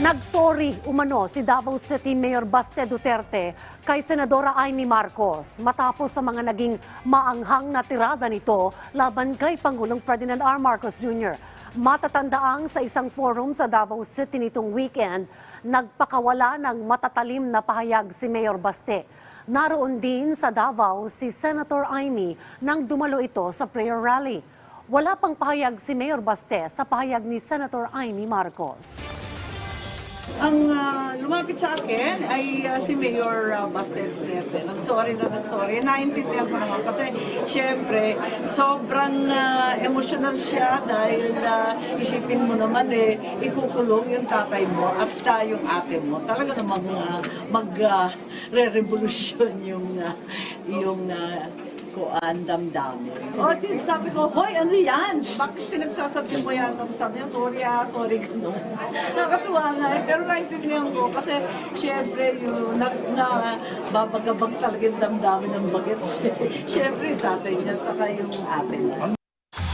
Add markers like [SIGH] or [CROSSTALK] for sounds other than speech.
Nagsorry umano si Davao City Mayor Baste Duterte kay Senadora Amy Marcos matapos sa mga naging maanghang na tirada nito laban kay Pangulong Ferdinand R. Marcos Jr. Matatandaang sa isang forum sa Davao City nitong weekend, nagpakawala ng matatalim na pahayag si Mayor Baste. Naroon din sa Davao si Senator Amy nang dumalo ito sa prayer rally. Wala pang pahayag si Mayor Baste sa pahayag ni Senator Amy Marcos. Ang ah, lumapit sa akin ay ah, si Mayor uh, Bastel Duterte. Nag-sorry na nag-sorry. Naintindihan ko naman kasi syempre sobrang ah, emotional siya dahil ah, isipin mo naman eh, ikukulong yung tatay mo at ah, yung ate mo. Talaga namang uh, mag-re-revolution yung, ah, yung uh, kuan damdamin. O, oh, sabi ko, hoy, ano yan? Bakit pinagsasabi mo yan? Tapos sabi niya, sorry ah, sorry [LAUGHS] gano'n. Nakakatuwa nga eh, pero naintindihan ko kasi syempre yung na, na babagabag talaga yung damdamin ng bagets. [LAUGHS] syempre yung tatay niya saka yung ate niya.